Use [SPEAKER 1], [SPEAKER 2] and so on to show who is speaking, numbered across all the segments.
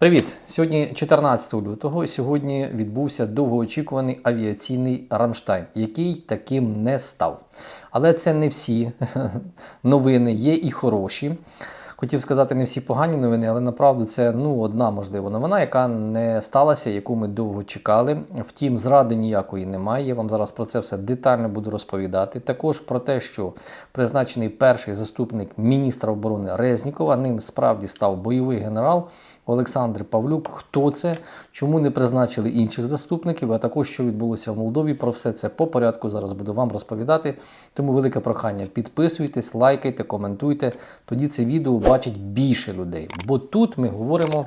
[SPEAKER 1] Привіт! Сьогодні 14 лютого. Сьогодні відбувся довгоочікуваний авіаційний Рамштайн, який таким не став. Але це не всі новини, є і хороші. Хотів сказати, не всі погані новини, але направду це ну, одна можлива новина, яка не сталася, яку ми довго чекали. Втім, зради ніякої немає. Я вам зараз про це все детально буду розповідати. Також про те, що призначений перший заступник міністра оборони Резнікова, ним справді став бойовий генерал Олександр Павлюк. Хто це? Чому не призначили інших заступників? А також що відбулося в Молдові. Про все це по порядку зараз буду вам розповідати. Тому велике прохання: підписуйтесь, лайкайте, коментуйте. Тоді це відео бачить більше людей. Бо тут ми говоримо.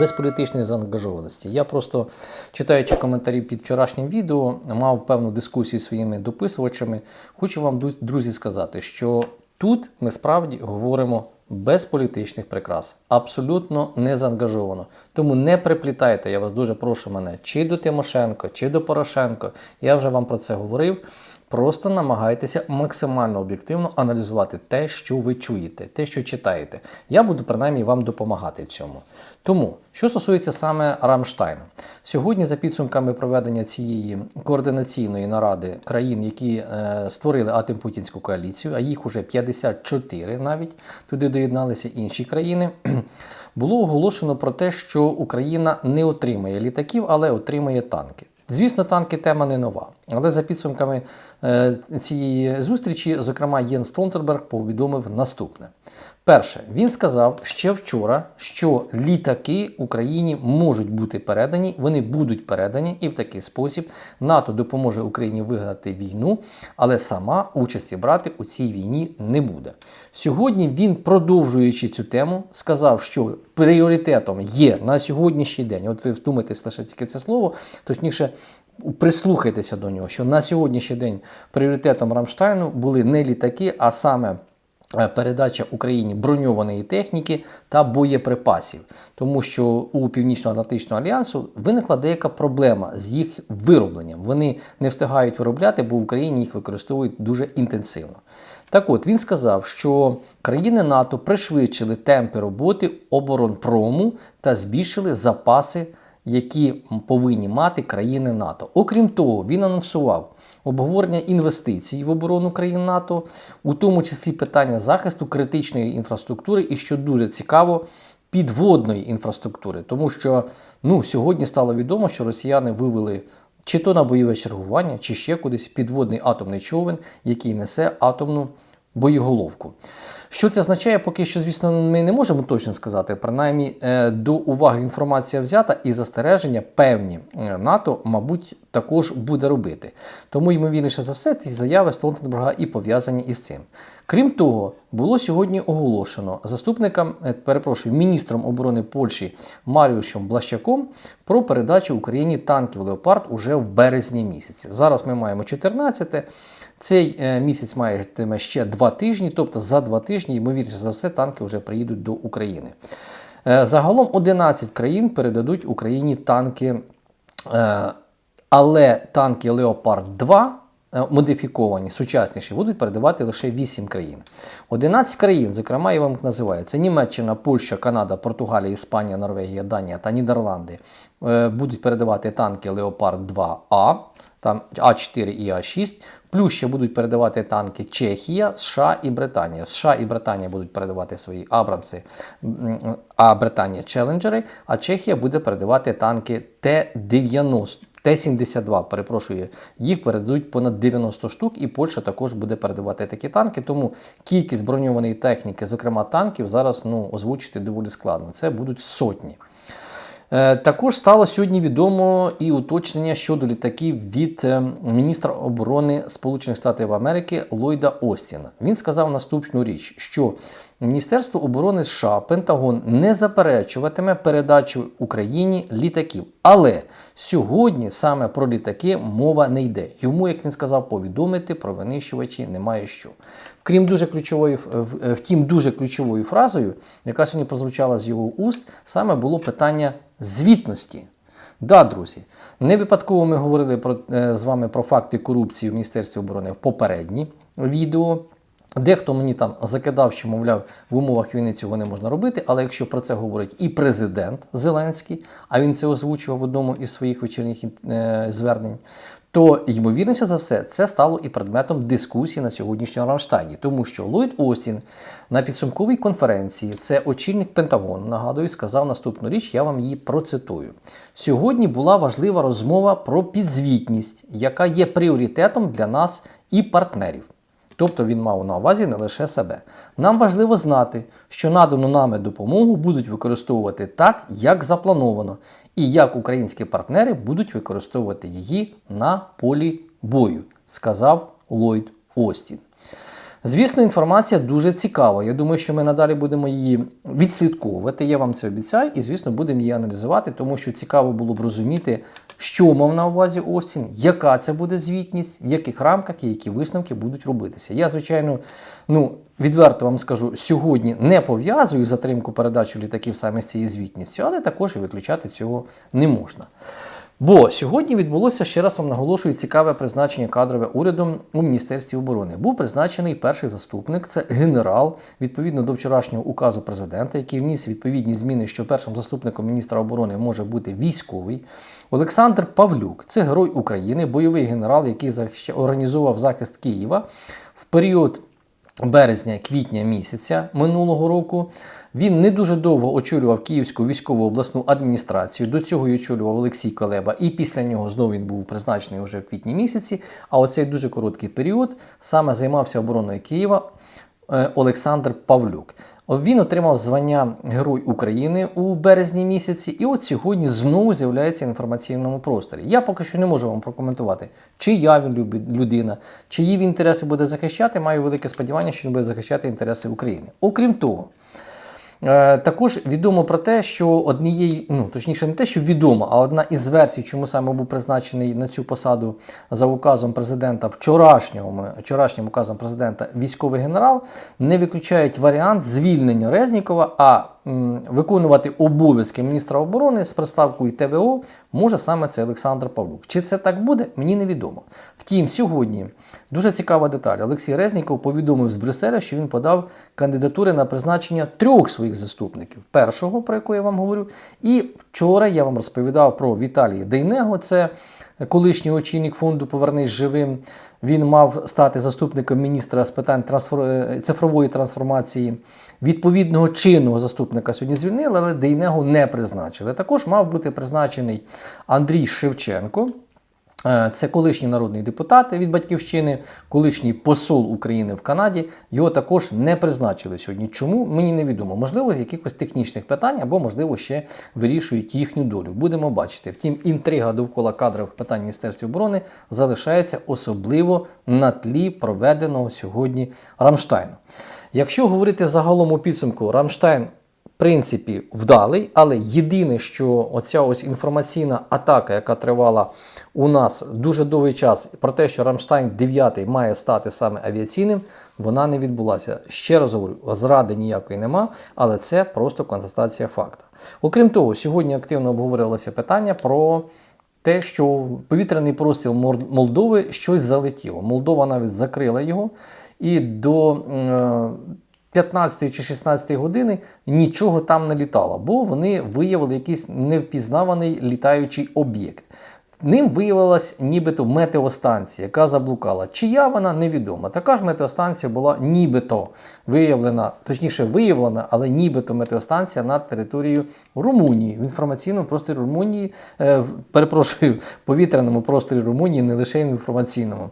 [SPEAKER 1] Без політичної заангажованості. Я просто читаючи коментарі під вчорашнім відео, мав певну дискусію зі своїми дописувачами. Хочу вам, друзі, сказати, що тут ми справді говоримо без політичних прикрас, абсолютно не заангажовано. Тому не приплітайте, я вас дуже прошу мене, чи до Тимошенко, чи до Порошенко. Я вже вам про це говорив. Просто намагайтеся максимально об'єктивно аналізувати те, що ви чуєте, те, що читаєте. Я буду принаймні вам допомагати в цьому. Тому, що стосується саме Рамштайну, сьогодні, за підсумками проведення цієї координаційної наради країн, які е, створили атомпутінську коаліцію, а їх уже 54 навіть туди доєдналися інші країни. Було оголошено про те, що Україна не отримає літаків, але отримає танки. Звісно, танки тема не нова, але за підсумками е, цієї зустрічі, зокрема, Єн Столтенберг повідомив наступне: перше, він сказав ще вчора, що літаки Україні можуть бути передані, вони будуть передані, і в такий спосіб НАТО допоможе Україні виграти війну, але сама участі брати у цій війні не буде. Сьогодні він, продовжуючи цю тему, сказав, що пріоритетом є на сьогоднішній день. От ви вдумайтесь лише тільки це слово, точніше. Прислухайтеся до нього, що на сьогоднішній день пріоритетом Рамштайну були не літаки, а саме передача Україні броньованої техніки та боєприпасів, тому що у Північно-Атлантичного альянсу виникла деяка проблема з їх виробленням. Вони не встигають виробляти, бо в Україні їх використовують дуже інтенсивно. Так от він сказав, що країни НАТО пришвидшили темпи роботи оборонпрому та збільшили запаси які повинні мати країни НАТО. Окрім того, він анонсував обговорення інвестицій в оборону країн НАТО, у тому числі питання захисту критичної інфраструктури, і що дуже цікаво, підводної інфраструктури, тому що ну, сьогодні стало відомо, що росіяни вивели. Чи то на бойове чергування, чи ще кудись підводний атомний човен, який несе атомну боєголовку. Що це означає, поки що, звісно, ми не можемо точно сказати. Принаймні, е, до уваги інформація взята і застереження певні е, НАТО, мабуть, також буде робити. Тому, ймовірніше за все, ці заяви Столтенберга і пов'язані із цим. Крім того, було сьогодні оголошено заступником, е, перепрошую, міністром оборони Польщі Маріушем Блащаком про передачу Україні танків Леопард уже в березні місяці. Зараз ми маємо 14 цей е, місяць матиме ще два тижні, тобто за два тижні, ймовірніше за все, танки вже приїдуть до України. Е, загалом 11 країн передадуть Україні танки, е, але танки Леопард 2. Модифіковані, сучасніші, будуть передавати лише 8 країн. 11 країн, зокрема, я вам їх називаю, це Німеччина, Польща, Канада, Португалія, Іспанія, Норвегія, Данія та Нідерланди будуть передавати танки Леопард 2А, там А4 і А6. Плюс ще будуть передавати танки Чехія, США і Британія. США і Британія будуть передавати свої Абрамси, а Британія Челенджери, а Чехія буде передавати танки Т-90. Т-72, перепрошую, їх передадуть понад 90 штук, і Польща також буде передавати такі танки. Тому кількість броньованої техніки, зокрема танків, зараз ну, озвучити доволі складно. Це будуть сотні. Е, також стало сьогодні відомо і уточнення щодо літаків від е, міністра оборони Сполучених Штатів Америки Ллойда Остіна. Він сказав наступну річ, що Міністерство оборони США Пентагон не заперечуватиме передачу Україні літаків. Але сьогодні саме про літаки мова не йде. Йому, як він сказав, повідомити про винищувачі немає що. Вкрім дуже ключовою, втім, дуже ключовою фразою, яка сьогодні прозвучала з його уст, саме було питання звітності. Да, друзі, не випадково ми говорили про, е, з вами про факти корупції в Міністерстві оборони в попередні відео. Дехто мені там закидав, що, мовляв, в умовах війни цього не можна робити, але якщо про це говорить і президент Зеленський, а він це озвучував в одному із своїх вечірніх е, звернень, то ймовірніше за все це стало і предметом дискусії на сьогоднішньому Рамштайні, тому що Ллойд Остін на підсумковій конференції, це очільник Пентагону, нагадую, сказав наступну річ, я вам її процитую. Сьогодні була важлива розмова про підзвітність, яка є пріоритетом для нас і партнерів. Тобто він мав на увазі не лише себе. Нам важливо знати, що надану нами допомогу будуть використовувати так, як заплановано, і як українські партнери будуть використовувати її на полі бою, сказав Ллойд Остін. Звісно, інформація дуже цікава. Я думаю, що ми надалі будемо її відслідковувати. Я вам це обіцяю, і, звісно, будемо її аналізувати, тому що цікаво було б розуміти, що мав на увазі Остін, яка це буде звітність, в яких рамках і які висновки будуть робитися. Я, звичайно, ну, відверто вам скажу, сьогодні не пов'язую затримку передачі літаків саме з цією звітністю, але також і виключати цього не можна. Бо сьогодні відбулося, ще раз вам наголошую, цікаве призначення кадрове урядом у Міністерстві оборони. Був призначений перший заступник, це генерал, відповідно до вчорашнього указу президента, який вніс відповідні зміни, що першим заступником міністра оборони може бути військовий. Олександр Павлюк це герой України, бойовий генерал, який організував захист Києва в період березня-квітня місяця минулого року. Він не дуже довго очолював Київську військову обласну адміністрацію. До цього й очолював Олексій Колеба, і після нього знову він був призначений вже в квітні місяці. А оцей дуже короткий період саме займався обороною Києва е, Олександр Павлюк. Він отримав звання Герой України у березні місяці, і от сьогодні знову з'являється в інформаційному просторі. Я поки що не можу вам прокоментувати, чия він людина, чиї він інтереси буде захищати. Маю велике сподівання, що він буде захищати інтереси України. Окрім того. Е, Також відомо про те, що однієї, ну точніше, не те, що відомо, а одна із версій, чому саме був призначений на цю посаду за указом президента вчорашнього, вчорашнім указом президента військовий генерал, не виключають варіант звільнення Резнікова, а виконувати обов'язки міністра оборони з приставкою ТВО може саме це Олександр Павлук. Чи це так буде, мені невідомо. Втім, сьогодні дуже цікава деталь. Олексій Резніков повідомив з Брюсселя, що він подав кандидатури на призначення трьох своїх заступників. Першого, про якого я вам говорю, і вчора я вам розповідав про Віталія Дейнего. Це колишній очільник фонду Повернись живим. Він мав стати заступником міністра з питань трансфер... цифрової трансформації. Відповідного чинного заступника сьогодні звільнили, але Дейнего не призначили. Також мав бути призначений Андрій Шевченко. Е, Це колишній народний депутат від батьківщини, колишній посол України в Канаді. Його також не призначили сьогодні. Чому мені невідомо? Можливо, з якихось технічних питань, або, можливо, ще вирішують їхню долю. Будемо бачити. Втім, інтрига довкола кадрових питань Міністерства оборони залишається особливо на тлі проведеного сьогодні Рамштайну. Якщо говорити взагалом у підсумку, Рамштайн принципі, вдалий, але єдине, що оця ось інформаційна атака, яка тривала у нас дуже довгий час, про те, що Рамштайн 9 має стати саме авіаційним, вона не відбулася. Ще раз говорю, зради ніякої нема, але це просто констатація факту. Окрім того, сьогодні активно обговорювалося питання про. Те, що повітряний простір Молдови щось залетіло. Молдова навіть закрила його, і до е, 15 чи 16 години нічого там не літало, бо вони виявили якийсь невпізнаваний літаючий об'єкт. Ним виявилась нібито метеостанція, яка заблукала. Чия вона невідома. Така ж метеостанція була нібито виявлена, точніше виявлена, але нібито метеостанція над територією Румунії. В інформаційному просторі Румунії, е, перепрошую, повітряному просторі Румунії, не лише в інформаційному.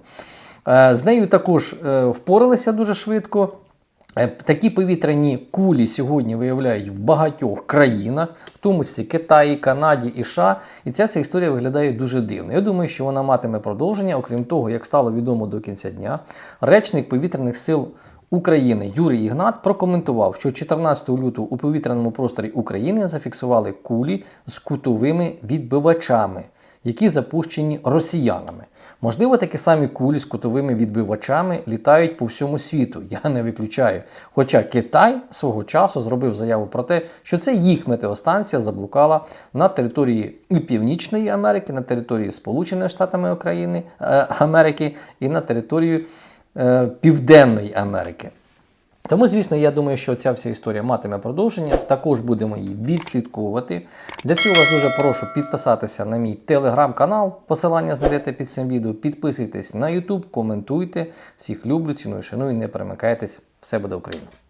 [SPEAKER 1] Е, З нею також е, впоралися дуже швидко. Е, Такі повітряні кулі сьогодні виявляють в багатьох країнах, в тому числі Китаї, Канаді і США. І ця вся історія виглядає дуже дивно. Я думаю, що вона матиме продовження. Окрім того, як стало відомо до кінця дня, речник повітряних сил України Юрій Ігнат прокоментував, що 14 лютого у повітряному просторі України зафіксували кулі з кутовими відбивачами, які запущені росіянами. Можливо, такі самі кулі з кутовими відбивачами літають по всьому світу. Я не виключаю. Хоча Китай свого часу зробив заяву про те, що це їх метеостанція заблукала на території і Північної Америки, на території Сполучених Штатами України, е, Америки і на території е, Південної Америки. Тому, звісно, я думаю, що ця вся історія матиме продовження. Також будемо її відслідковувати. Для цього вас дуже прошу підписатися на мій телеграм-канал. Посилання знайдете під цим відео. Підписуйтесь на YouTube, коментуйте. Всіх люблю, ціную, шаную, не перемикайтесь. Все буде Україна!